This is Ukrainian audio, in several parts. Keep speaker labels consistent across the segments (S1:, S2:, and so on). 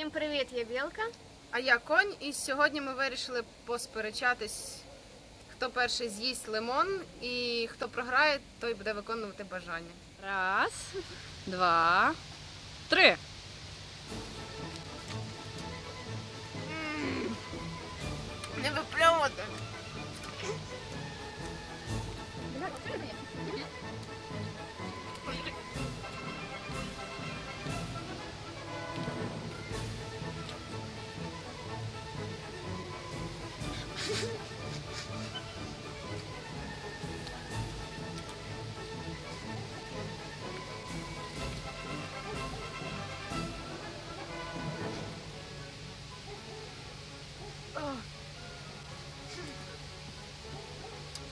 S1: Всім привіт, я Білка.
S2: А я конь, і сьогодні ми вирішили посперечатись, хто перший з'їсть лимон, і хто програє, той буде виконувати бажання.
S3: Раз, два, три.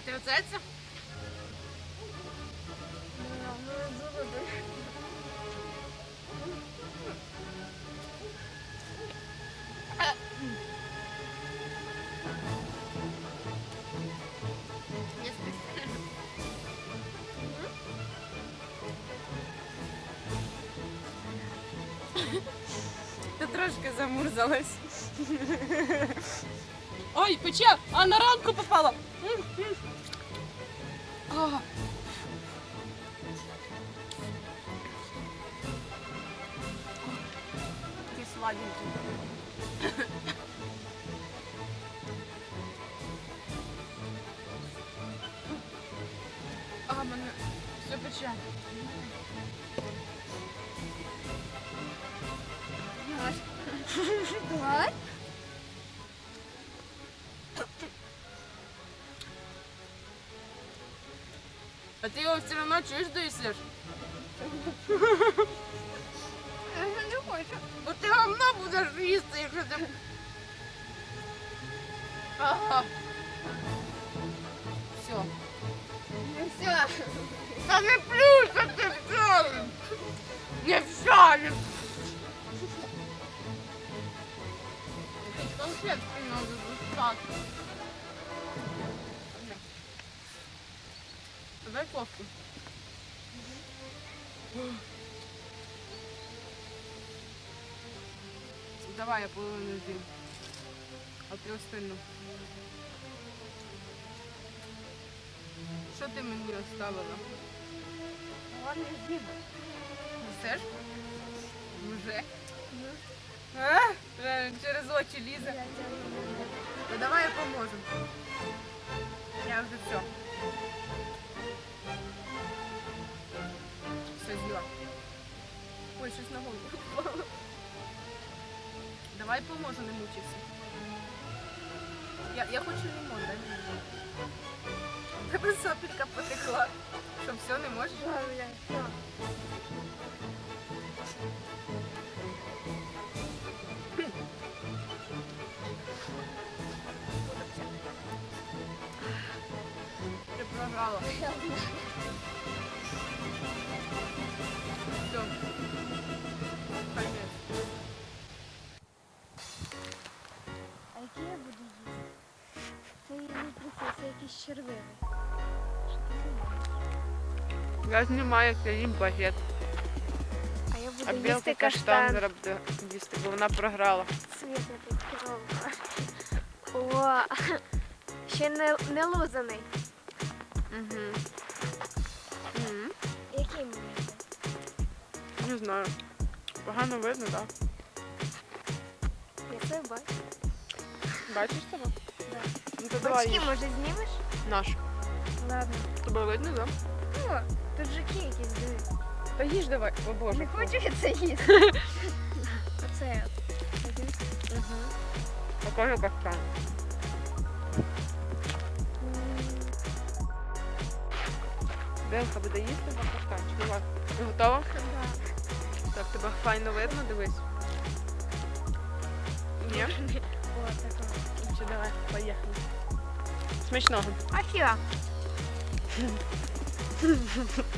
S2: Ти оце це?
S3: Ти трошки замурзалась. Ой, пече, а на ранку попала. А. Такий сладенький. А, мене все пече.
S1: Давай.
S3: А ти його все одно чуєш доїсиш?
S1: Я не хочу.
S3: Бо ти говно будеш їсти, якщо ти. Ага. Все.
S1: Ну все.
S3: Та не плюйся ти все! Не все! Не... Конфетки надо достати. Дай кофту. Давай я половину з'їм. А ти остальну. Що ти мені оставила?
S1: Ладно, з'їм.
S3: Несеш? Вже? А? Через очі лізе. Ну давай я поможу. Я вже все. Все з'їла. Ой, щось на голову впало. Давай поможу, не мучайся. Я, я хочу лимон, дай мені. Тебе сопелька потекла. Що все не можеш?
S1: Все.
S3: Все. Конець.
S1: А які я буду їсти? Це я не принцеса, якийсь червивий.
S3: Я знімаю, я їм багет.
S1: А я
S3: А
S1: буду
S3: білка
S1: їсти
S3: каштан
S1: каштан.
S3: буде їсти, бо вона програла.
S1: Світ не підкерована. О, ще не, не лузаний.
S3: Не знаю. Погано видно, так?
S1: Я це бачу.
S3: Бачиш тебе?
S1: Да.
S3: Ну то давай
S1: Бачки,
S3: їж.
S1: може, знімеш?
S3: наш.
S1: Ладно.
S3: Тебе видно, так?
S1: О, тут жуки якісь дивись.
S3: Та їж давай. О боже.
S1: Не хочу я це їсти. Оце.
S3: Угу. Покажи каштан. Белка буде їсти за каштанчик. Давай. Ти готова?
S1: да.
S3: Так, тебе файно видно, дивись. Ні?
S1: О,
S3: давай, поїхали. Смачного.
S1: Ахіа.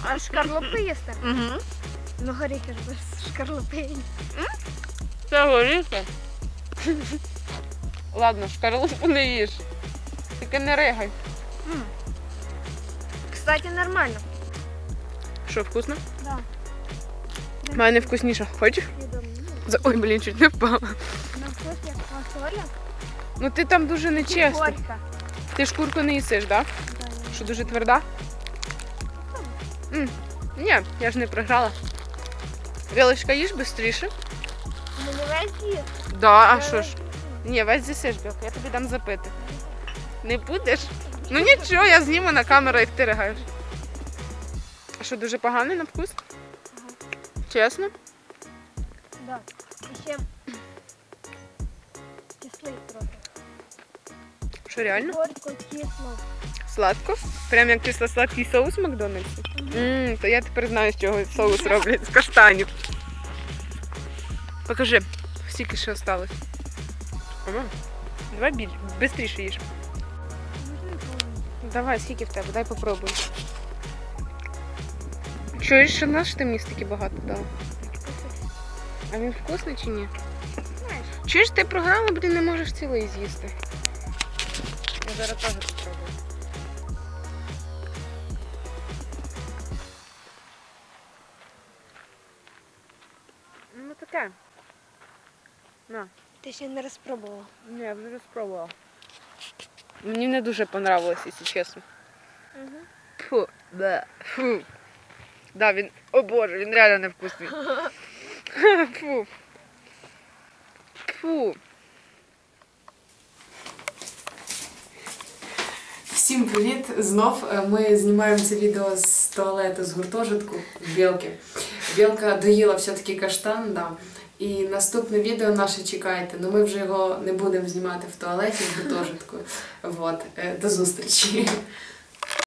S1: А шкарлупи їсти?
S3: Угу.
S1: Ну, горіхи ж без шкарлупи.
S3: Це горіхи. Ладно, шкарлупу не їж. Тільки не ригай.
S1: Кстати, нормально.
S3: Що, вкусно?
S1: Да.
S3: У мене вкусніше. Хочеш?
S1: Ну,
S3: Ой, блін, чуть не впала.
S1: На вкус як фасоля.
S3: Ну ти там дуже.
S1: Горька.
S3: Ти ж курку не їсиш, так? Да? Що дуже тверда? М, Ні, я ж не програла. Вілочка, їж швидше.
S1: Мені весь їсть.
S3: Да, а що ж? Ні, весь з'їсиш, Білка, я тобі дам запити. Не будеш? Ну нічого, я зніму на камеру, як ти ригаєш. А що, дуже поганий на вкус? Чесно?
S1: Да. І ще кислий трохи.
S3: Що реально?
S1: Горько, кисло.
S3: Сладко? Прям як кисло-сладкий соус в Макдональдсі? Ммм, то я тепер знаю, з чого соус роблять. З каштанів. Покажи, скільки ще осталось. Ага. Давай біль, швидше їж.
S1: Можна і половину?
S3: Давай, скільки в тебе, дай попробуй. Чуєш, що наш ти мені стільки багато дав? А він вкусний чи ні? Чуєш, ти програла, бо ти не можеш цілий з'їсти. Я зараз теж попробую. Ну таке. На.
S1: Ти ще не розпробувала.
S3: Ні, я вже спробувала. Мені не дуже понравилось, якщо чесно.
S1: Угу.
S3: Фу, да, фу. Да, він. О боже, він реально невкусний. Фу. Фу.
S4: Всім привіт! Знов е, ми знімаємо це відео з туалету з гуртожитку Білки. Білка доїла все-таки каштан, да. І наступне відео наше чекайте. Ну ми вже його не будемо знімати в туалеті в гуртожитку. Вот. Е, До зустрічі.